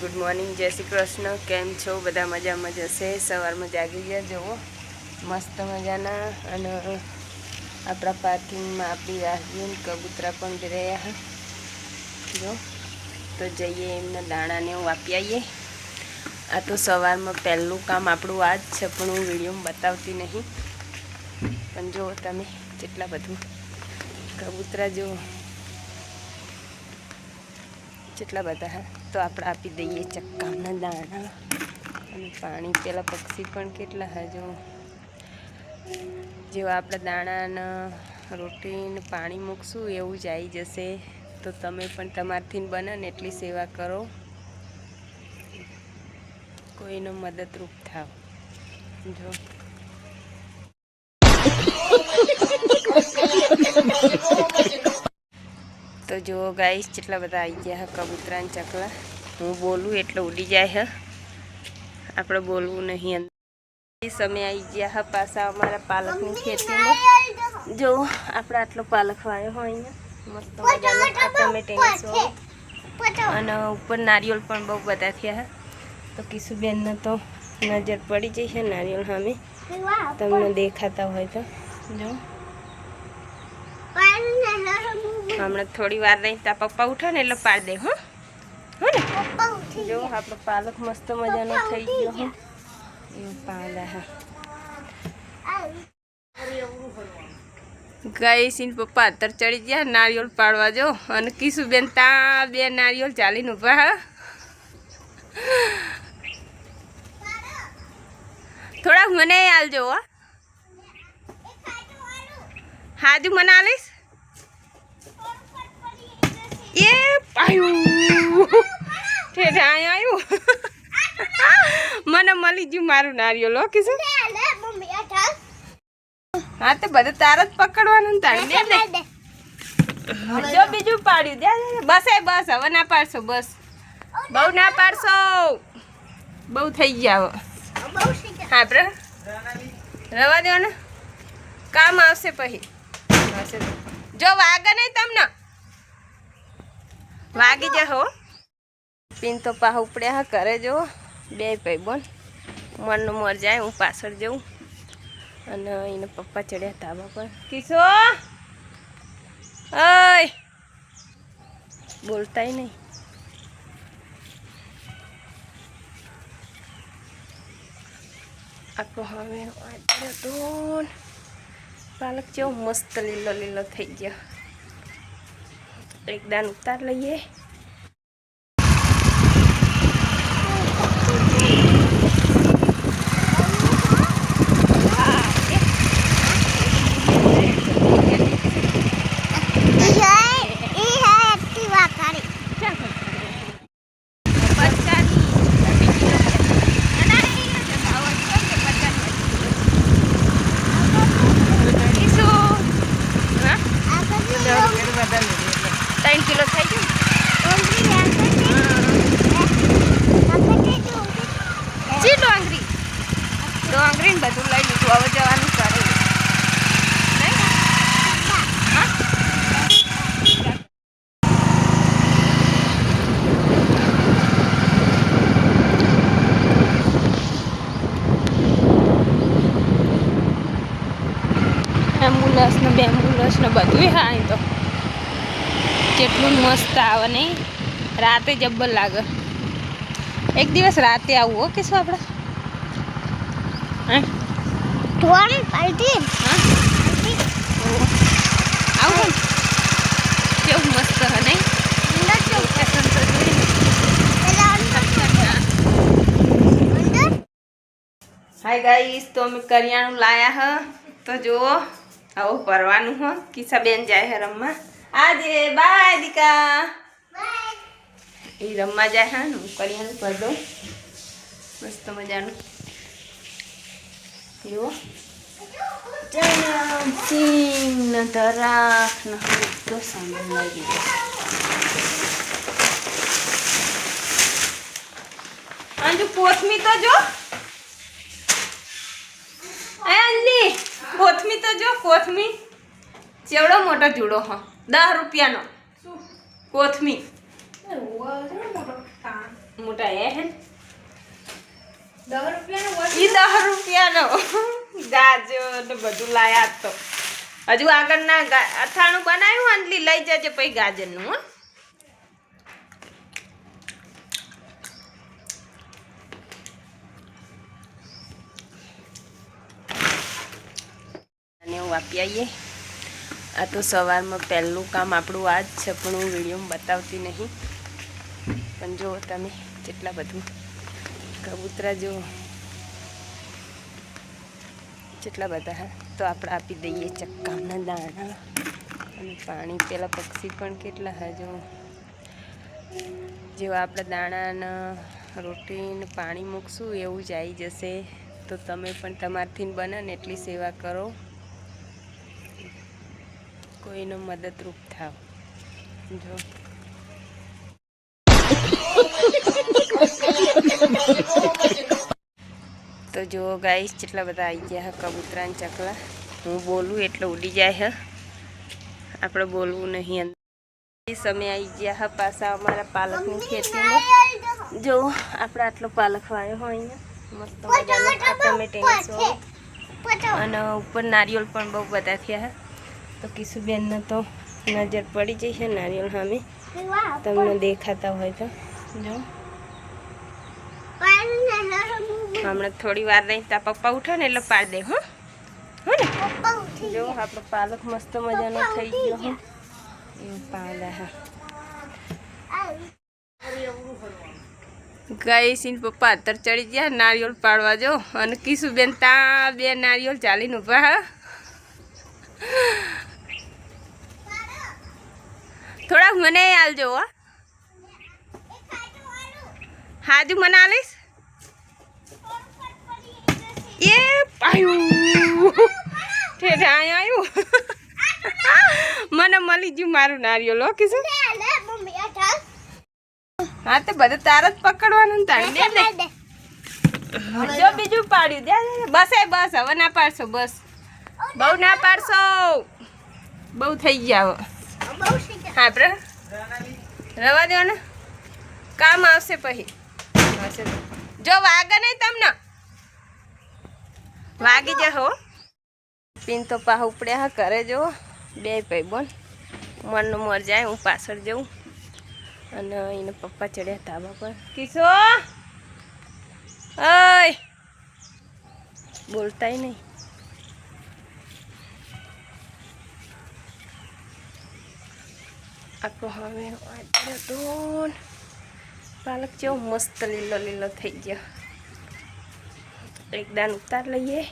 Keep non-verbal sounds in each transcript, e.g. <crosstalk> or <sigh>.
Good morning, જય શ્રી કૃષ્ણ. કેમ છો? બધા મજામાં જશે સવારમાં જાગી ગયા? જુઓ, મસ્ત મજાના. અને આપણા પાર્કિંગમાં આપણી રાહગીર કબૂતરા પણ રહ્યા જો તો જઈએ એમના દાણાને હું આપી આવીએ. આ તો સવારમાં પહેલું કામ આપણું આ જ છે, પણ હું વિડીયોમાં બતાવતી નહીં. પણ જુઓ, તમે કેટલા બધું કબૂતરા જુઓ. કેટલા બધા, હા. તો આપણે આપી દઈએ ચક્કાના દાણા. અને પાણી પેલા પક્ષી પણ કેટલા હજુ જેવા આપણે દાણાના રોટીને પાણી મૂકશું, એવું જ આવી જશે. તો તમે પણ તમારથી બને ને એટલી સેવા કરો. કોઈનો મદદરૂપ થાવ. જો. <laughs> તો જુઓ ગાઈસ કેટલા બધા આવી ગયા હે કબૂતરા ને ચકલા. હું બોલું એટલે ઉડી જાય હે. આપણે બોલવું નહીં અંદર. એ સમય આવી ગયા હે પાછા અમારા પાલકની ખેતીમાં. જો આપણે આટલો પાલક વાયો હોય અહીંયા. મસ્ત મજાનો આ ટમેટેની સોળ અને ઉપર નારિયેળ પણ બહુ બધા થયા હે. તો કિશુબેનને તો નજર પડી જઈ છે નારિયેળ સામે. તમને દેખાતા હોય તો. જો. હમણાં થોડી વાર રહી તા પપ્પા ઉઠે ને એટલે પાડી દે હો. હો ને? જો આપણો પાલક મસ્ત મજાનો થઈ ગયો હો. એવું પાડા હા. ગઈ સીન પપ્પા અત્તર ચડી ગયા નારિયેળ પાડવા જો. અને કિશુબેન તા બે નારિયેળ ચાલીને ઊભા હા. થોડાક મને આલજો હા. હાજુ મને આલીશ? એ પાયું ઠેઠ અહીંયા આવ્યું મને મળી ગયું મારું નારિયેળ હો કીધું. હા તો બધું તાર જ પકડવાનું તારે. જો બીજું પાડ્યું. દે. બસ એ બસ. હવે ના પાડશો બસ. બહુ ના પાડશો. બહુ થઈ ગયા હવે. હા બ્ર. રવા દો ને કામ આવશે પછી. જો વાગે નહીં તમને. વાગી જા હો. પીન તો પાહ ઉપડ્યા હા કરે જો. બે ભાઈ બોન મનનું મર જાય, હું પાછળ જઉં. અને એને પપ્પા ચડ્યા ધાબા પર. કિશો! ઓય! બોલતાય નહીં. આખો હવે પાલક જેવો મસ્ત લીલો લીલો થઈ ગયો. એક દાન ઉતાર લઈએ ત્રણ કિલો થઈ ગયું જી ડોંગરી ડોંગરી ને બધું લઈ લીધું હવે જવાનું કરે નહીં? હા? એમ્બ્યુલન્સ ને બેમ્બ્યુલન્સ ને બધું હા અહીં તો. કેટલું મસ્ત આવે નહીં રાતે જબ્બર લાગે. એક દિવસ રાતે આવું હો કે શું આપણે? આવું કેવું મસ્ત હે નહીં હાય ગાઈસ તો અમે કરિયાણું લાયા હ. તો જુઓ. આવો પરવાનું હ કિસ્સાબેન જાય હે રમવા. આજે બાય દીકા એ રમવા જાય હા હું કરિયાણું ભર દઉં મસ્ત મજાનું. એવો ચણા સિંગ ને તરાખ ને બધો સામાન લાગી ગયો અંજુ કોથમી તો જો. અંજલી. કોથમી તો જો કોથમી ચેવડો મોટો જુડો હ. દસ રૂપિયાનો. કોથમી મોટા? એ હે ઈ દસ રૂપિયાનો. ગાજર ને બધું લાયા તો. હજુ આગળના અથાણું બનાવ્યું અંજલી લઈ જજે પછી ગાજરનું હો. હું આપી આવીએ આ તો સવારમાં પહેલું કામ આપણું આ જ છે, પણ હું વિડીયોમાં બતાવતી નહીં. પણ જુઓ તમે કેટલા બધું કબૂતરા જો કેટલા બધા, હા. તો આપણે આપી દઈએ ચક્કાના દાણા. અને પાણી પેલા પક્ષી પણ કેટલા, હા જો જેવા આપણે દાણાના રોટીને પાણી મૂકશું, એવું જ આવી જશે. તો તમે પણ તમારથી બને ને, એટલી સેવા કરો. કોઈનો મદદરૂપ થાવ. જો. તો જો ગાઈસ કેટલા બધા આવી ગયા હે કબૂતરા ને ચકલા. હું બોલું એટલે ઉડી જાય હે. આપણે બોલવું નહીં અંદર એ સમય આવી ગયા હે પાછા અમારા પાલકની ખેતીમાં. જો આપણે આટલો પાલક વાયો હોય અહીંયા મસ્ત મજાનો. આ ટમેટીની સોળ અને ઉપર નારિયેળ પણ બહુ બધા થયા હે. તો કિશુબેનને તો નજર પડી જશે નારિયેળ સામે. તમને દેખાતા હોય તો. જો. હમણાં થોડી વાર રહી તા પપ્પા ઉઠે ને એટલે પાડ દે, હો. ને? જો, આપણો પાલક મસ્ત મજાનો થઈ ગયો, હું. એવું પાડા હા. ગઈ સીન પપ્પા અત્તર ચડી ગયા નારિયેળ પાડવા, જો. અને કિશુબેન તા બે નારિયેળ ચાલીને ઊભા, હા. થોડાક મને આલજો હો. હાજુ મને આલીશ? એ પાયું. ઠેઠ અહીંયા આવ્યું. મને મળી ગયું મારું નારિયો હો હા, તો બધું તાર જ પકડવાનું તારે જો બીજું પાડ્યું. બસ, એ બસ. હવે ના પાડશો, બસ. બહુ ના પાડશો. બહુ થઈ ગયા હવે. હા આપણે રવા દો ને કામ આવશે પછી. તો. જો, વાગે નહીં તમને. વાગી જા હો. પીન તો પાહ ઉપડ્યા હા કરે જો બે ભાઈ બોલ મનનું મર જાય, હું પાછળ જઉં. અને એના પપ્પા ચડ્યા ધાબા પર. કિશો ઓય! બોલતાય નહીં. આખો હવે વાટલો તો પાલક જેવો મસ્ત લીલો લીલો થઈ ગયો. એક દાન ઉતાર લઈએ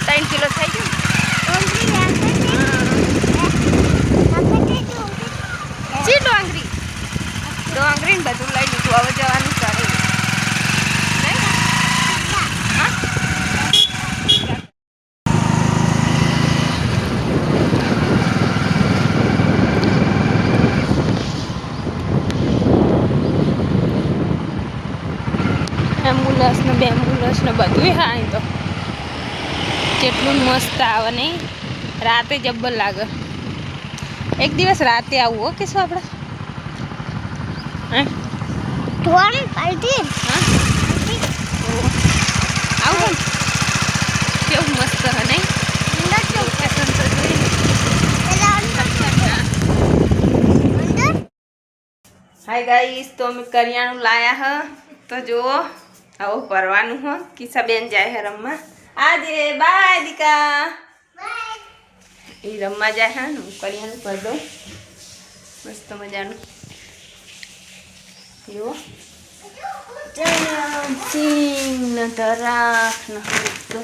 ત્રણ કિલો થઈ ગયું જી ડોંગરી ડોંગરી ને બધું લઈ લીધું હવે જવાનું કરે એમ્બ્યુલન્સ ને બે એમ્બ્યુલન્સ ને બધું હા અહીં તો. કેટલું મસ્ત આવે નહીં. રાતે જબ્બર લાગે. એક દિવસ રાતે આવું હો કે શું આપણે આવું? કેવું મસ્ત હે નહીં. હાય ગાઈસ તો અમે કરિયાણું લાયા હ. તો જુઓ. આવું પરવાનું હો કિસાબેન જાય હે રમવા. આજે બાય, દીકા. એ રમવા જાય હા હું કરિયાણું કરી દઉં મસ્ત મજાનું. જુઓ. ચણા ને ધરાક, ને બધો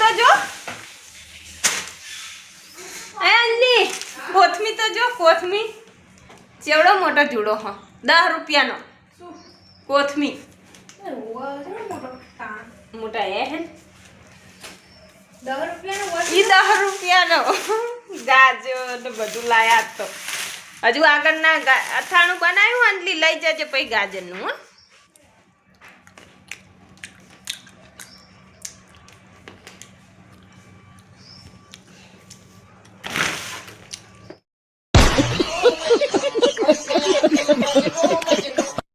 તો જો. અંજલી કોથમી તો જો કોથમી ચેવડો મોટો જુડો હ. દસ રૂપિયાનો. કોથમી મોટો? એ હે ઈ દસ રૂપિયાનો. ગાજર બધું લાયા તો. હજુ આગળના અથાણું બનાવ્યું અંજલી લઈ જજે પછી ગાજરનું હો.